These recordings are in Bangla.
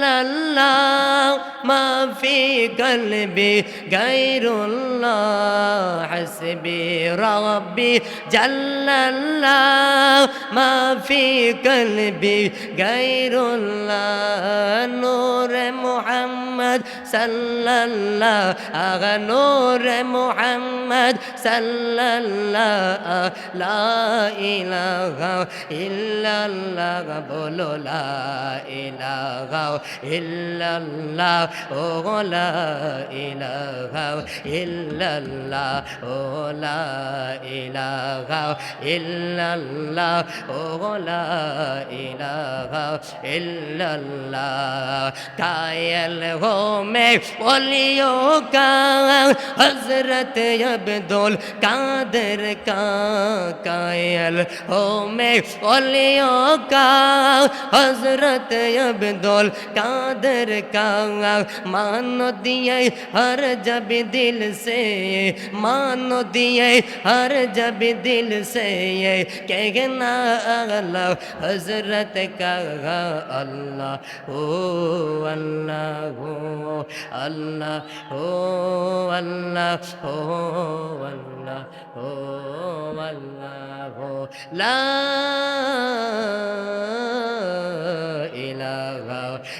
الله ما في قلبي غير الله حسبي ربي جل الله ما في قلبي غير الله نور محمد صلى الله أغا نور محمد صلى الله لا إله إلا الله بولو لا إله ইল্লাল্লাহ, ও লা ইলাহা ইল্লাল্লাহ, ও লা ইলাহা ইল্লাল্লাহ, ও লা ইলাহা ইল্লাল্লাহ। কায়াল হো মে ওলিও কা হযরত আব্দুল কাদের কা কায়াল হো মে ওলিও কা হযরত আব্দুল कादर का मानो दिए हर जब दिल से मानो दिए हर जब दिल से कहना अल्लाह हजरत का अल्लाह ओ अल्लाह हो अल्लाह हो अल्लाह हो अल्लाह हो अल्लाह हो ला इलाहा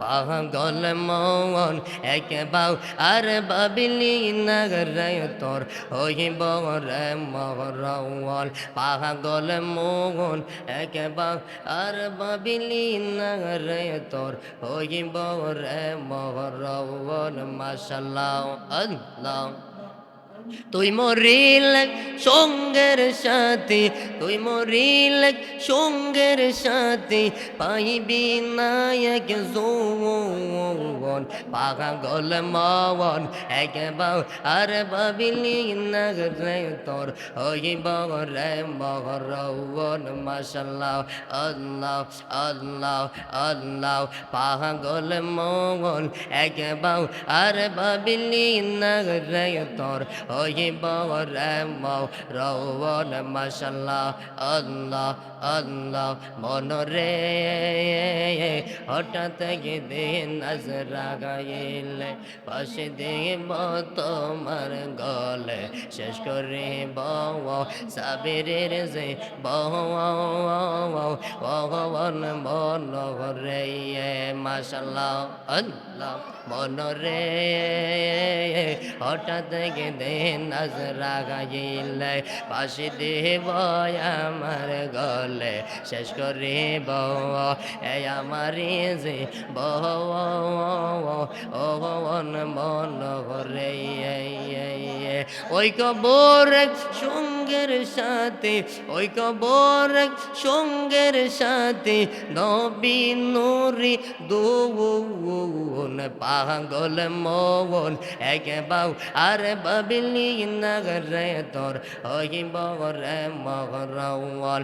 পাগল মন একবার আর বাবিলি নগর তোর হইব রে মহরওয়াল পাগল মন একবার আর বাবিলি নগর তোর হইব রে মহরওয়াল মাশাল্লাহ, আল্লাহ। তুই মরিল সঙ্গের সাথে, তুই মরিল সঙ্গের সাথে পাইবি নায়ক জোন পাগল মন একবার আর বাবিলি নগরে তোর হইব রে মহরওন মাশাল্লাহ, আল্লাহ আল্লাহ আল্লাহ, পাগল মন একবার আর বাবিলি নগরে তোর রহিম রহম রৌবন মশাল্লাহ আল্লাহ আল্লাহ মনরে হঠাৎ গিয়ে নজরা গাইলে পাশে দেব তোমার গলে শেষ করে বউ, সাবিরের যে ভগবান মন রে মাশাল্লাহ আল্লাহ মনরে হঠাৎ গেদে নজরা গাইলে পাশে দেব আমার গলে শেষ করে বউ এ আমার যে ভগবান মন রে ওই কবর সঙ্গের সাথে, ওই কবর সঙ্গের সাথে নবী নুরি দোন পাগল মন একে বাউ আর বাবিলি নগরে তোর ওই বরে মগরওয়াল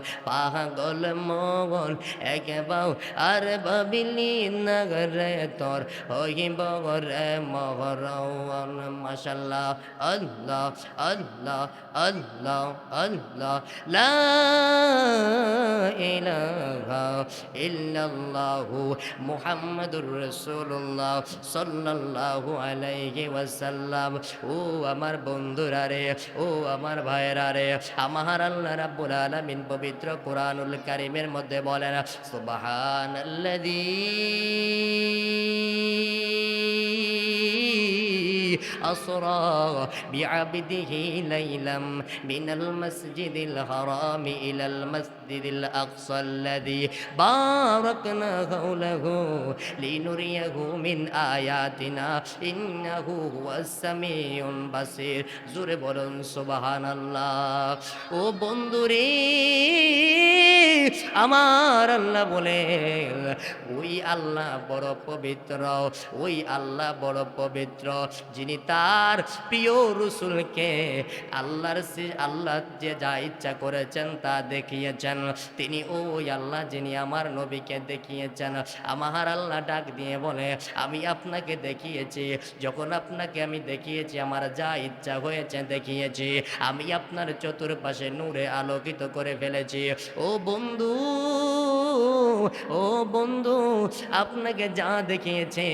পাগল মন একে বাউ আর বাবিলি নগরে তোর ওই বরে মগরওয়াল মাশাল্লাহ, আল্লাহ আল্লাহ আল্লাহ আল্লাহ, লা ইলাহা ইল্লাল্লাহু মুহাম্মাদুর রাসূলুল্লাহ সাল্লাল্লাহু আলাইহি ওয়াসাল্লাম। ও আমার বন্ধুরা রে, ও আমার ভাইরা রে, আমার আল্লাহ রাব্বুল আলামিন পবিত্র কোরআনুল কারীমের মধ্যে বলেন সুবহানাল্লাযী أسرى بعبده ليلا من المسجد الحرام إلى المسجد الأقصى الذي باركنا حوله لنريه من آياتنا إنه هو السميع البصير জোরে বলুন সুবহানাল্লাহ ও বন্ধুরে আমার আল্লাহ বলে ওই আল্লাহ বড় পবিত্র ওই আল্লাহ বড় পবিত্র যিনি তার প্রিয় রসুলকে আল্লাহর সি- আল্লাহ যে যা ইচ্ছা করেছেন তা দেখিয়েছেন তিনি ওই আল্লাহ যিনি আমার নবীকে দেখিয়েছেন, আমার আল্লাহ ডাক দিয়ে বলে, আমি আপনাকে দেখিয়েছি। যখন আপনাকে আমি দেখিয়েছি, আমার যা ইচ্ছা হয়েছে দেখিয়েছি। আমি আপনার চতুর্পাশে নূরে আলোকিত করে ফেলেছি। ও বন্ধু ও বন্ধু আপনাকে যা দেখিয়েছে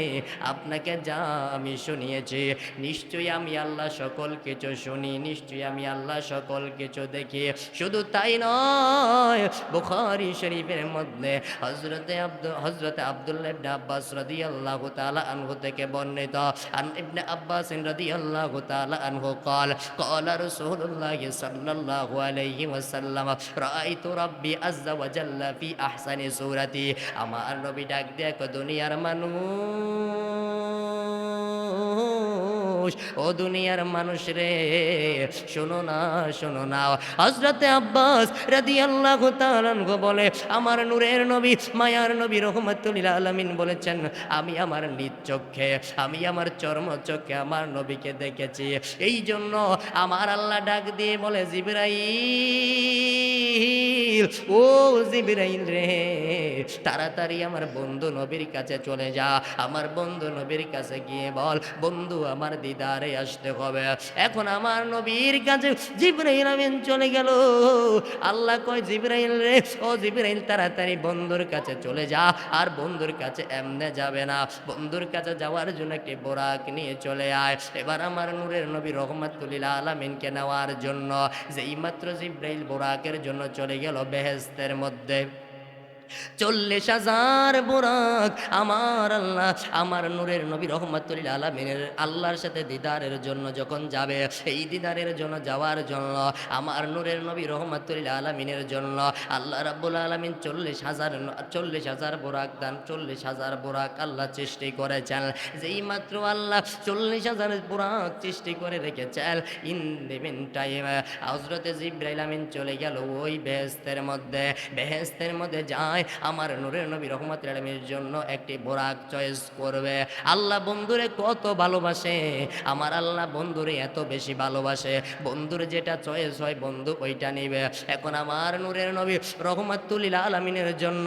আপনাকে যা আমি শুনিয়েছি নিশ্চয়ই আমি আল্লাহ সকল কিছু শুনি নিশ্চয়ই আমি আল্লাহ সকল কিছু দেখি শুধু তাই নয় বুখারি শরীফের মধ্যে হজরতে আব্দুল হজরতে আব্দুল্লাহ ইবনে আব্বাস রাদিয়াল্লাহু তাআলা আনহু থেকে বর্ণিত আন ইবনে আব্বাস রাদিয়াল্লাহু তাআলা আনহু قال قال رسول الله صلى الله عليه وسلم رأيت ربي عز وجل في أحسن রাতি আমার নবী ডাক দেখো দুনিয়ার মানুষ ও দুনিয়ার মানুষ রে। শোনো না শোনো না। হজরতে আব্বাস রাদি আল্লাহ বলে, আমার নূরের নবী, মায়ার নবী রহমতুল্লিল আলমিন বলেছেন, আমি আমার নিজ চোখে, আমি আমার চর্ম চোখে আমার নবীকে দেখেছি। এই জন্য আমার আল্লাহ ডাক দিয়ে বলে, জিবরাইল, ও জিবরাইল রে, তাড়াতাড়ি আমার বন্ধু নবীর কাছে চলে যা। আমার বন্ধু নবীর কাছে গিয়ে বল, বন্ধু আমার দিদারে আসতে হবে। এখন আমার নবীর কাছে জিবরাইল আমিন চলে গেল। আল্লাহ কয়, জিবরাইল রে, ও জিবরাইল, তাড়াতাড়ি বন্ধুর কাছে চলে যা, আর বন্ধুর কাছে এমনে যাবে না। বন্ধুর কাছে যাওয়ার জন্য একটি বোরাক নিয়ে চলে আয়। এবার আমার নূরের নবী রহমাতুল্লিল আলমিনকে নেওয়ার জন্য। যেই মাত্র জিব্রাইল বোরাকের জন্য চলে গেল বেহেস্তের মধ্যে। চল্লিশ হাজার বোরাক আমার আল্লাহ, আমার নূরের নবী রহমতুল্লিল আলমিনের আল্লাহর সাথে দিদারের জন্য যখন যাবে এই দিদারের জন্য যাওয়ার জন্য, আমার নূরের নবী রহমতুল্লিল আলমিনের জন্য আল্লাহ রাব্বুল আলমিন চল্লিশ হাজার চল্লিশ হাজার বোরাক দান, চল্লিশ হাজার বোরাক আল্লাহ সৃষ্টি করেছেন। যেই মাত্র আল্লাহ চল্লিশ হাজার বোরাক সৃষ্টি করে রেখেছেন ইন দেবেন টাইম হজরতে জিব্রাইল চলে গেল ওই বেহেস্তের মধ্যে। বেহেস্তের মধ্যে যায় আমার নূরের নবী রহমত আলমীর জন্য একটি বোরাক চয়েস করবে। আল্লাহ বন্ধুরে কত ভালোবাসে? আমার আল্লাহ বন্ধুরে এত বেশি ভালোবাসে। বন্ধুর যেটা চয়েস হয়, বন্ধু ওইটা নিবে। এখন আমার নূরের নবী রহমাতুল্লিল আলমিনের জন্য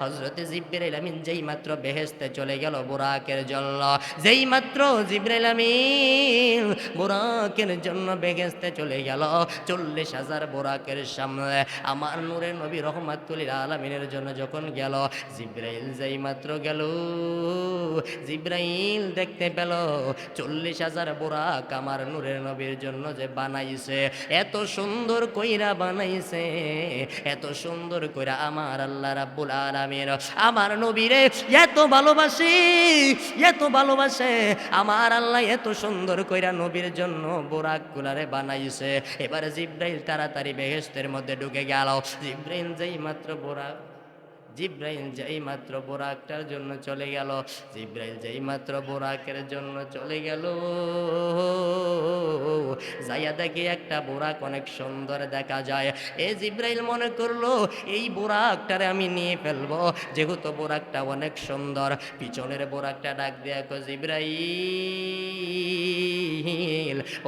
হজরতে জিব্রাইল আমিন যেই মাত্র বেহেস্তে চলে গেল বোরাকের জন্য। যেই মাত্র জিব্রাইল আমিন বোরাকের জন্য বেহেস্তে চলে গেল। চল্লিশ হাজার বোরাকের সামনে। আমার নূরের নবী রহমাতুল্লিল আলমিনের জন্য যখন গেল, জিব্রাইল যেই মাত্র গেল, জিব্রাইল দেখতে পেল, চল্লিশ হাজার বোরাক আমার নূরের নবীর জন্য যে বানাইছে, এত সুন্দর কইরা বানাইছে, এত সুন্দর কইরা আমার আল্লাহ রাব্বুল আলামিন আমার নবীরে এত ভালোবাসে এত ভালোবাসে, আমার আল্লাহ এত সুন্দর কইরা নবীর জন্য বোরাক কুলারে বানাইছে। এবার জিব্রাইল তাড়াতাড়ি বেহেস্তের মধ্যে ঢুকে গেল, জিব্রাইল যেই মাত্র বোরাক জিব্রাইল যেই মাত্র বোরাকটার জন্য চলে গেল, জিব্রাইল যেই মাত্র বোরাকের জন্য চলে গেল। যাইয়া দেখি একটা বোরাক অনেক সুন্দর দেখা যায়। এ জিব্রাইল মনে করল, এই বোরাকটারে আমি নিয়ে ফেলব। যেহেতু বোরাকটা অনেক সুন্দর, পিছনের বোরাকটা ডাক দেয়া জিব্রাইল,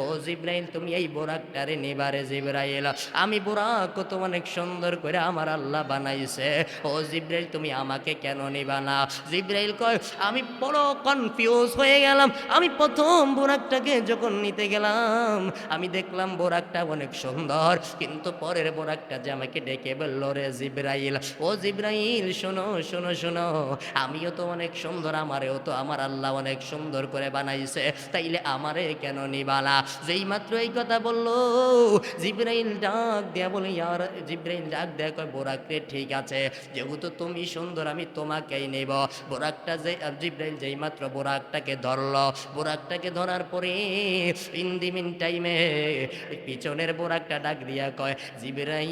ও জিব্রাইল, তুমি এই বোরাকটারে নিবারে জিব্রাইল। আমি বোরাক তো অনেক সুন্দর করে আমার আল্লাহ বানাইছে। ও জিব্রাইল তুমি আমাকে কেন নিবা না? জিব্রাইল কয়, আমি বড় কনফিউজ হয়ে গেলাম। আমি প্রথম বোরাকটাকে যখন নিতে গেলাম, আমি দেখলাম বোরাকটা অনেক সুন্দর, কিন্তু পরের বোরাকটা যে আমাকে ডেকে বলল, রে জিব্রাইল, ও জিব্রাইল, শোনো শোনো শোনো, আমিও তো অনেক সুন্দর, আমারেও তো, আমার আল্লাহ অনেক সুন্দর করে বানাইছে, তাইলে আমারে কেন নিবালা যেই মাত্র এই কথা বলল, জিব্রাইল ডাক দেয়া বলে, ইয়ার, জিব্রাইল ডাক দেয়া কয়, বোরাক ঠিক আছে, যেহেতু তুমি সুন্দর, আমি তোমাকেই নেব। বোরাকটা যে জিব্রাইল যেই মাত্র বোরাকটাকে ধরল। বোরাকটাকে ধরার পরে ইন দি মিন টাইমে পিছনের বোরাকটা ডাক দিয়া কয়, জিব্রাইল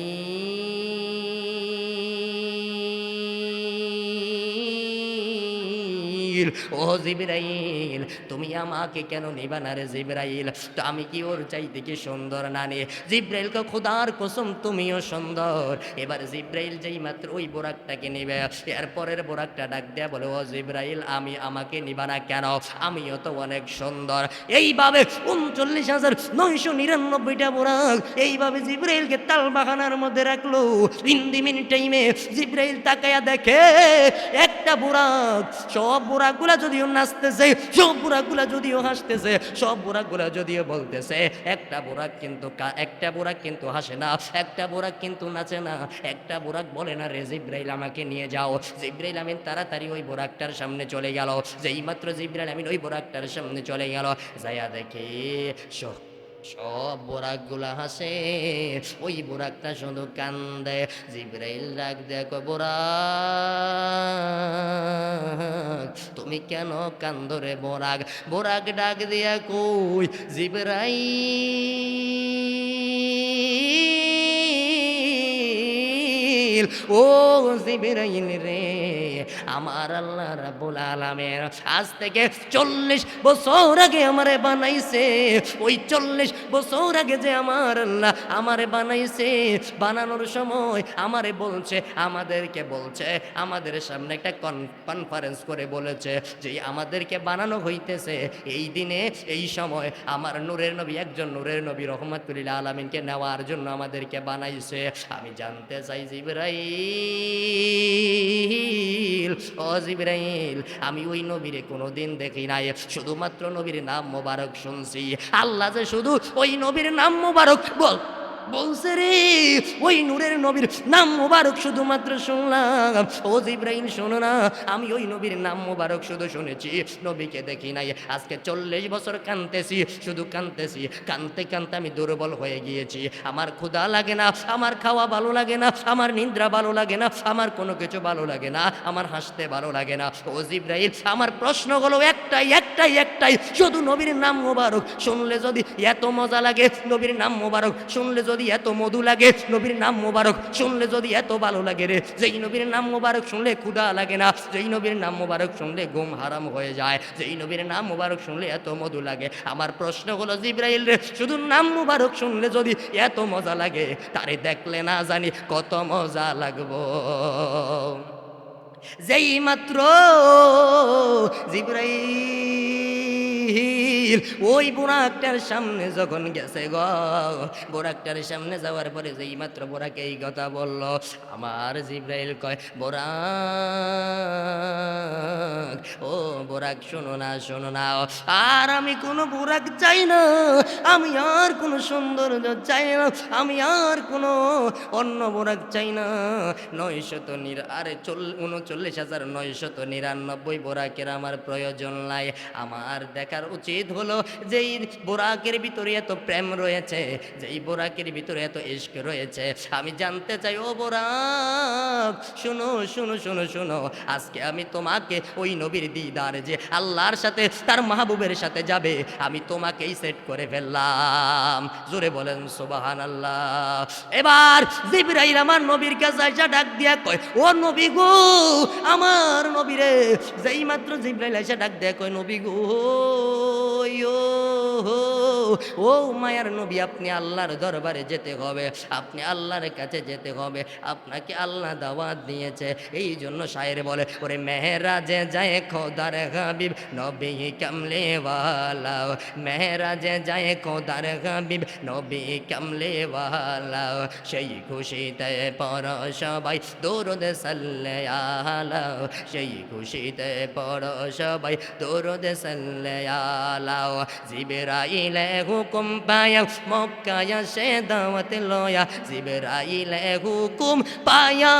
জিব্রাইল, ও জিব্রাইল, তুমি আমাকে কেন নিবা না রে জিব্রাইল? তো আমি কি ওর চাইতে কি সুন্দর না নে জিব্রাইলকে খোদার কসম তুমিও সুন্দর। এবার জিব্রাইল যেই মাত্র ওই বোরাকটাকে নিবে এরপরের বোরাকটা ডাক দেয়া বলে, ও জিব্রাইল, আমি আমাকে নিবা না কেন? আমিও তো অনেক সুন্দর। এইভাবে উনচল্লিশ হাজার নয়শো নিরানব্বইটা বোরাক এইভাবে জিব্রাইলকে তাল বাগানার মধ্যে রাখল। ইন দি মিনিট টাইমে জিব্রাইল তাকায়া দেখে একটা বুড়াক সব বুড়াকগুলা যদিও নাচতেছে, সব বুড়াগুলা যদিও হাসতেছে, সব বুড়াগুলা যদিও বলতেছে, একটা বুড়াক কিন্তু একটা বুড়াক কিন্তু হাসে না, একটা বুড়াক কিন্তু নাচে না, একটা বুড়াক বলে না, রে জিব্রাইল, আমাকে নিয়ে যাও। জিব্রাইল আমিন তাড়াতাড়ি ওই বুড়াকটার সামনে চলে গেল। যেই মাত্র জিব্রাইল আমিন ওই বোরাকটার সামনে চলে গেল যাইয়া দেখে সব সব বোরাকগুলা হাসে, ওই বোরাকটা শুধু কান্দে, জিব্রাইল ডাক দেখো বোরাক, তুমি কেন কান্দরে বোরাক? বোরাক ডাক দিয়া কই, জিব্রাইল, ও জিব্রাইল রে আমার আল্লাহ রাব্বুল আলামিন আজ থেকে চল্লিশ বছর আগে আমারে বানাইছে। ওই চল্লিশ বছর আগে যে আমার আল্লাহ আমারে বানাইছে, বানানোর সময় আমারে বলছে, আমাদেরকে বলছে, আমাদের সামনে একটা কনফারেন্স করে বলেছে যে, আমাদেরকে বানানো হইতেছে। এই দিনে, এই সময় আমার নূরের নবী, একজন নূরের নবী রহমতুল্লাহ আলমিনকে নেওয়ার জন্য আমাদেরকে বানাইছে। আমি জানতে চাই জিব্রাইল, ও জিব্রাইল, আমি ওই নবীরে কোনো দিন দেখি নাই, শুধুমাত্র নবীর নাম মোবারক শুনছি। আল্লাহ যে শুধু ওই নবীর নাম মোবারক বল বলছে রে, ওই নূরের নবীর নাম মোবারক শুধুমাত্র শুনলাম। ও জিব্রাইল, শোনো না, আমি ওই নবীর নাম মোবারক শুধু শুনেছি। নবীকে দেখি নাই, আজকে চল্লিশ বছর কানতেছি শুধু কানতেছি কানতে কানতে আমি দুর্বল হয়ে গিয়েছি। আমার ক্ষুধা লাগে না, আমার খাওয়া ভালো লাগে না, আমার নিদ্রা ভালো লাগে না, আমার কোনো কিছু ভালো লাগে না, আমার হাসতে ভালো লাগে না। ও জিব্রাইল, আমার প্রশ্নগুলো একটাই একটাই একটাই, শুধু নবীর নাম মোবারক শুনলে যদি এত মজা লাগে, নবীর নাম মোবারক শুনলে যদি এত মধু লাগে, নবীর নাম মোবারক শুনলে যদি এত ভালো লাগে রে, যেই নবীর নাম মোবারক শুনলে ক্ষুধা লাগে না, যেই নবীর নাম মোবারক শুনলে ঘুম হারাম হয়ে যায়, যেই নবীর নাম মোবারক শুনলে এত মধু লাগে। আমার প্রশ্ন হলো, জিব্রাইল রে, শুধু নাম মোবারক শুনলে যদি এত মজা লাগে, তারে দেখলে না জানি কত মজা লাগবো। যেই মাত্র জিব্রাইল ওই বোরাকটার সামনে যখন গেছে গ বোরাকটার সামনে যাওয়ার পরে যেই মাত্র বোরাকে এই কথা বলল, আমার জিব্রাইল কয় বোরাক ও বোরাক শোনো না শোনো না, আর আমি কোনো বোরাক চাই না, আমি আর কোনো সৌন্দর্য চাই না, আমি আর কোনো অন্য বোরাক চাই না। নয়শত নির আরে চল, উনচল্লিশ হাজার নয়শত নিরানব্বই বোরাকের আমার প্রয়োজন নাই, আমার দেখার উচিত হলো, যেই বোরাকের ভিতরে এত প্রেম রয়েছে, যেই বোরাকের ভিতরে এত ইস্ক রয়েছে। আমি জানতে চাই, ও বোরাক, শুনো শুনো শুনো শুনো, আজকে আমি তোমাকে ওই নবীর দিদার যে আল্লাহর সাথে, তার মাহবুবের সাথে যাবে, আমি তোমাকেই সেট করে ফেললাম। জোরে বলেন সোবাহান আল্লাহ এবার জিবরাইল আমার নবীর কাছে আইসা ডাক দিয়া কয়, ও নবী গো, আমার নবীরে, যেই মাত্র জিবরাইল আইসা ডাক দিয়া কয়, নবী গো ও মায়ার নবী, আপনি আল্লাহর দরবারে যেতে হবে, আপনি আল্লাহর কাছে যেতে হবে, আপনাকে আল্লাহ দাওয়াত দিয়েছে। এই জন্য শায়ের বলে, ওরে মেহরাজে যায় খোদার হাবিব, নবী কামলে ওয়ালা মেহরাজে যায় খোদার হাবিব, নবী কামলে ওয়ালা সেই খুশিতে পর সবাই দৌড়দ সাল্লে আলা, সেই খুশিতে পর সবাই দৌড়দ সাল্লে আলা জিবরাইলে হুকুম পায়া, মক্কায়া সে দাওয়াত লয়া। জিবরাইলে হুকুম পায়া।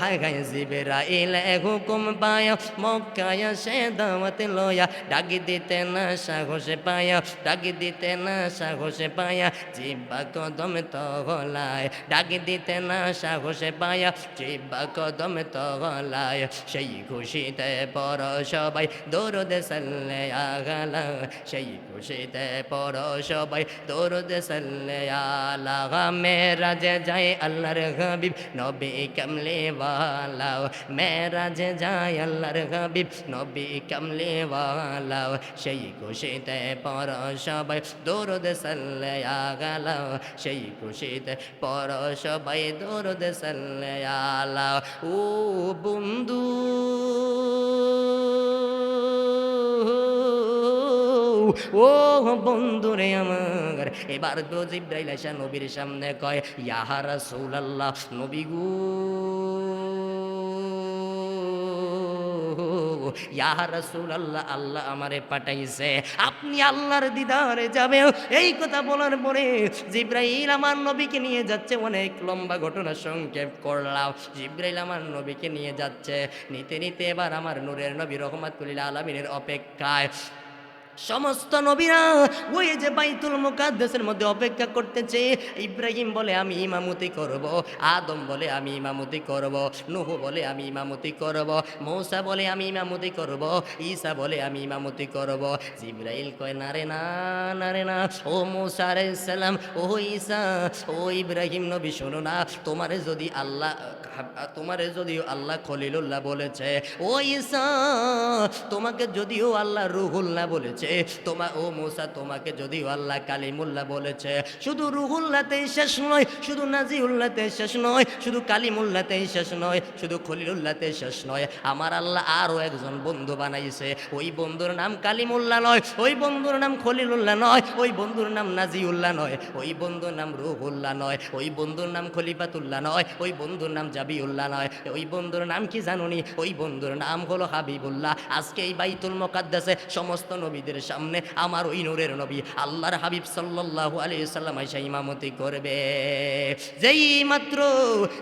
হায় হায়, জিবরাইলে হুকুম পায়া, মক্কায়া সে দাওয়াত লয়া। ডাকি দিতে না সাহসে পায়া, ডাকি দিতে না সাহসে পায়া। জিব্বা কদম তগলায় ডাকি দিতে না সাহসে পায়া। জিব্বা কদম তগলায় সেই খুশিতে পর সবাই দৌড়দে সাল্লে আগালা সেই খুশিতে পর সবাই। দরুদ সাল্লে আলা মেরাজে যায় আল্লাহর হাবিব, নবী কামলে ওয়ালা মেরাজে যায় আল্লাহর হাবিব, নবী কামলে ওয়ালা সেই খুশিতে পর সবাই, দরুদ সাল্লে আগালা সেই খুশিতে পর সবাই, দরুদ সাল্লে আলা। ও বন্ধু ও বন্ধুরে আমার, এবার তো জিব্রাইল আইসা নবীর সামনে কয়, ইয়া রাসূলুল্লাহ, নবী গো রাসূলুল্লাহ, আল্লাহ আমারে পাঠাইছে। আপনি আল্লাহর দিদারে যাবে এই কথা বলার পরে জিব্রাইল আমার নবীকে নিয়ে যাচ্ছে, অনেক লম্বা ঘটনা সংক্ষেপ করলাম। জিব্রাইল আমার নবীকে নিয়ে যাচ্ছে। নিতে নিতে এবার আমার নূরের নবী রহমাতুল্লাহ আলমিনের অপেক্ষায় সমস্ত নবীরা ওই যে বাইতুল মুকাদ্দাসের মধ্যে অপেক্ষা করতেছে। ইব্রাহিম বলে, আমি ইমামতি করব। আদম বলে, আমি ইমামতি করব। নুহ বলে, আমি ইমামতি করব। মৌসা বলে, আমি ইমামতি করব। ঈসা বলে, আমি ইমামতি করব। জিব্রাইল কয় না রে না না রে না। ও মৌসা আলাইহিস সালাম, ও ঈসা, ও ইব্রাহিম নবী, শোনো না। তোমারে যদি আল্লাহ, তোমারে যদিও আল্লাহ খলিলুল্লাহ বলেছে, ও ঈসা, তোমাকে যদিও আল্লাহ রুহুল্লাহ বলেছে তোমা ও মুসা, তোমাকে যদিও আল্লাহ কালিমুল্লাহ বলেছে, শুধু রুহুল্লাতেই শেষ নয়, শুধু নাজিউল্লাতে শেষ নয়, শুধু কালিমুল্লাতেই শেষ নয়, শুধু খলিলুল্লাতে শেষ নয়, আমার আল্লাহ আরও একজন বন্ধু বানাইছে। ওই বন্ধুর নাম কালিমুল্লাহ নয়, ওই বন্ধুর নাম খলিলুল্লাহ নয়, ওই বন্ধুর নাম নাজিউল্লাহ নয়, ওই বন্ধুর নাম রুহুল্লাহ নয়, ওই বন্ধুর নাম খলিফাতুল্লাহ নয়, ওই বন্ধুর নাম জাবিউল্লাহ নয়, ওই বন্ধুর নাম কি জানুনি? ওই বন্ধুর নাম হলো হাবিবুল্লাহ। আজকে এই বাইতুল মোকাদ্দাসে সমস্ত নবীদের সামনে আমার ওই নূরের নবী আল্লাহর হাবিব সাল্লাল্লাহু আলাইহি সাল্লাম আইসা ইমামতি করবে। যেই মাত্র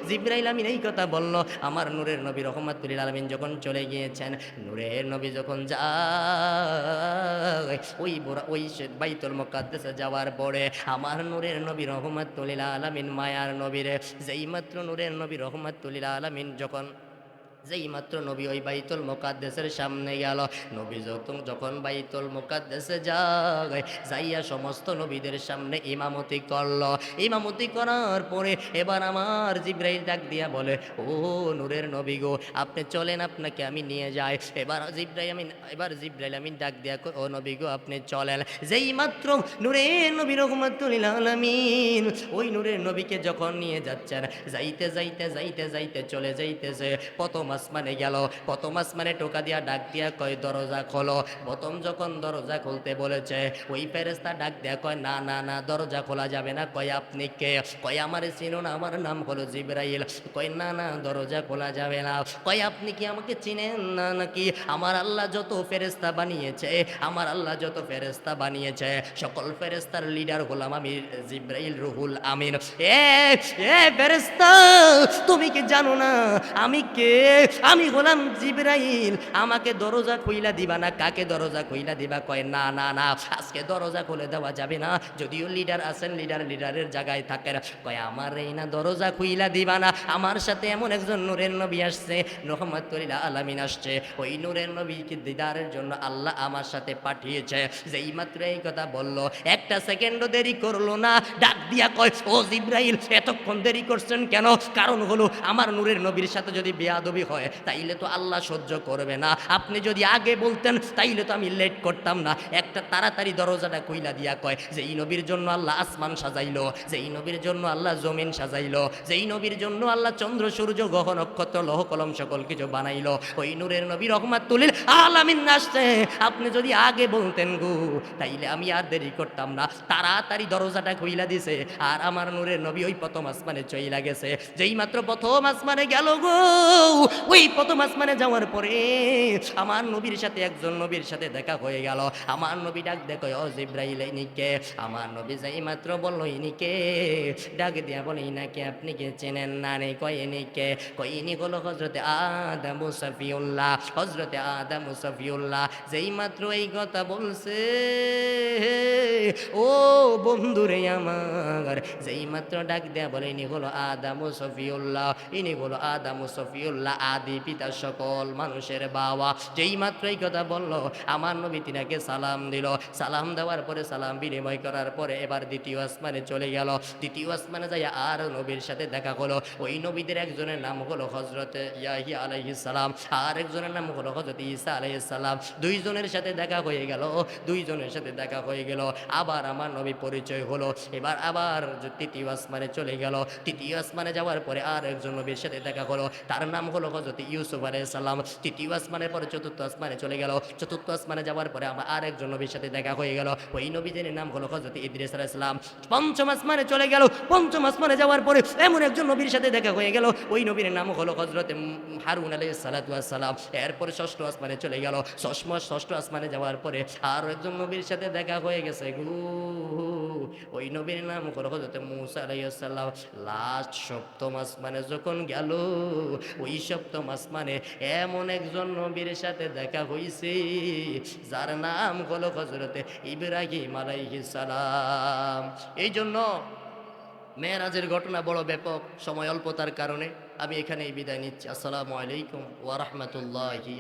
জিব্রাইল আমিন এই কথা বলল, আমার নূরের নবী রহমাতুল্লিল আলমিন যখন চলে গিয়েছেন, নূরের নবী যখন যায়, ওই ওই বাইতুল মোকাদ্দাসে যাওয়ার পরে আমার নূরের নবী রহমাতুল্লিল আলমিন মায়ার নবীরে, যেই মাত্র নূরের নবী রহমাতুল্লিল আলমিন যখন যেই মাত্র নবী ওই বাইতুল মোকাদ্দেসের সামনে গেল। নবী যখন যখন বাইতুল মোকাদ্দেসে যায়, যাইয়া সমস্ত নবীদের সামনে ইমামতি করল। ইমামতি করার পরে এবার আমার জিব্রাইল ডাক দিয়া বলে, ও নূরের নবী গো, আপনি চলেন, আপনাকে আমি নিয়ে যাই। এবার জিব্রাইল আমি এবার জিব্রাইল আমি ডাক দিয়া ও নবী গো, আপনি চলেন। যেই মাত্র নূরের নবী রহমাতুল্লিল আলামিন ওই নূরের নবীকে যখন নিয়ে যাচ্ছেন, যাইতে যাইতে যাইতে যাইতে চলে যাইতেছে। প্রথম আসমানে গেল। প্রথম আসমানে টোকা দিয়া ডাক দিয়া কয়, দরজা খোলো। প্রথম যখন দরজা খুলতে বলেছে, ওই ফেরেস্তা ডাক দিয়া কয়, না না না, দরজা খোলা যাবে না। কয়, আপনি কে? কয়, আমার চিনো না, আমার নাম হলো জিব্রাইল। কয়, না না, দরজা খোলা যাবে না। কয়, আপনি কি আমাকে চিনেন না নাকি? আমার আল্লাহ যত ফেরেস্তা বানিয়েছে, আমার আল্লাহ যত ফেরেস্তা বানিয়েছে, সকল ফেরেস্তার লিডার হলাম আমি জিব্রাইল রুহুল আমিন। এ ফেরেস্তা তুমি কি জানো না আমি কে? আমি হলাম জিব্রাইল। আমাকে দরজা খুইলা দিবা না, কাকে দরজা খুইলা দিবা? কয়, না না না, আজকে দরজা খুলে দেওয়া যাবে না। যদিও লিডার আছেন লিডার লিডারের জায়গায় থাকেন। কয়, আমার এই না দরজা খুইলা দিবা না। আমার সাথে এমন একজন নূরের নবী আসছে রহমতুল্লাহ আলামিন আসছে। ওই নূরের নবীকে দিদারের জন্য আল্লাহ আমার সাথে পাঠিয়েছে। যেই মাত্র এই কথা বলল, একটা সেকেন্ডও দেরি করল না। ডাক দিয়া কয়, ও জিব্রাইল, এতক্ষণ দেরি করছেন কেন? কারণ হলো, আমার নূরের নবীর সাথে যদি বেয়াদবি হয় তাইলে তো আল্লাহ সহ্য করবে না। আপনি যদি আগে বলতেন, তাইলে তো আমি লেট করতাম না। একটা তাড়াতাড়ি দরজাটা কইলা দিয়া কয় যে এই নবীর জন্য আল্লাহ আসমান সাজাইলো যে এই নবীর জন্য আল্লাহ জমিন সাজাইলো যে এই নবীর জন্য আল্লাহ চন্দ্র, সূর্য, গ্রহ, নক্ষত্র, লহ, কলম, সকল কিছু বানাইলো, ওই নূরের নবী রহমাত তুলিল আলামিন আসছে। আপনি যদি আগে বলতেন গো, তাইলে আমি আর দেরি করতাম না। তাড়াতাড়ি দরজাটা কইলা দিছে, আর আমার নূরের নবী ওই প্রথম আসমানে চইলা গেছে। যেই মাত্র প্রথম আসমানে গেল গো ওই প্রথম আসমানে যাওয়ার পরে আমার নবীর সাথে একজন নবীর সাথে দেখা হয়ে গেল। আমার নবী ডাক দেখো ও জিব্রাইল আমার নবী যাই মাত্র বলল ইনিকে ডাক দিয়া বলে ইনাকে আপনি কে চেনেন না রে? কয় ইনিকে কয়, ইনি হলো হজরতে আদম সফিউল্লাহ হজরতে আদম সফিউল্লাহ। যেই মাত্র এই কথা বলছে, ও বন্ধুরে আমার, যেই মাত্র ডাক দেয়া বলে, ইনি হলো আদাম সফিউল্লাহ, ইনি হলো আদাম সফিউল্লাহ আদি পিতা সকল মানুষের বাবা। যেই মাত্র এই কথা বলল, আমার নবী তিনাকে সালাম দিল। সালাম দেওয়ার পরে, সালাম বিনিময় করার পরে এবার দ্বিতীয় আসমানে চলে গেল। দ্বিতীয় আসমানে যাই আর নবীর সাথে দেখা হলো। ওই নবীদের একজনের নাম হলো হজরত ইয়াহি আলাইহিস সালাম, আর একজনের নাম হলো হজরত ইসা আলাইহিস সালাম। দুইজনের সাথে দেখা হয়ে গেল, দুইজনের সাথে দেখা হয়ে গেল। আবার আমার নবী পরিচয় হলো। এবার আবার তৃতীয় আসমানে চলে গেল। তৃতীয় আসমানে যাওয়ার পরে আর একজন নবীর সাথে দেখা হলো। তার নাম হলো হজরত ইউসুফ সালাম। তৃতীয় আসমানের পরে চতুর্থ আসমানে চলে গেল। চতুর্থ আসমানে যাওয়ার পরে আমার আর একজন নবীর সাথে দেখা হয়ে গেল। ওই নবীদের নাম হলো হজরত ইদ্রিস আলাইহিস সালাম। পঞ্চম আসমানে চলে গেল। পঞ্চম আসমানে যাওয়ার পরে এমন একজন নবীর সাথে দেখা হয়ে গেল। ওই নবীর নাম হলো হজরত হারুন সালাতু সালাম। এরপরে ষষ্ঠ আসমানে চলে গেল। ষষ্ঠ ষষ্ঠ আসমানে যাওয়ার পরে আরও একজন নবীর সাথে দেখা হয়ে গেছে। গু ওই নবীর নাম হলো হজরত মুসা আলাইহিস সালাম। লাস্ট সপ্তম আসমানে যখন গেল, ওই সপ্তম আসমানে এমন একজন নবীর সাথে দেখা হইছে, যার নাম হলো হজরতে ইব্রাহিম আলাইহিস সালাম। এই জন্য মেয়েরাজের ঘটনা বড় ব্যাপক, সময় অল্পতার কারণে আমি এখানেই বিদায় নিচ্ছি। আসসালামু আলাইকুম ওয়া রাহমাতুল্লাহি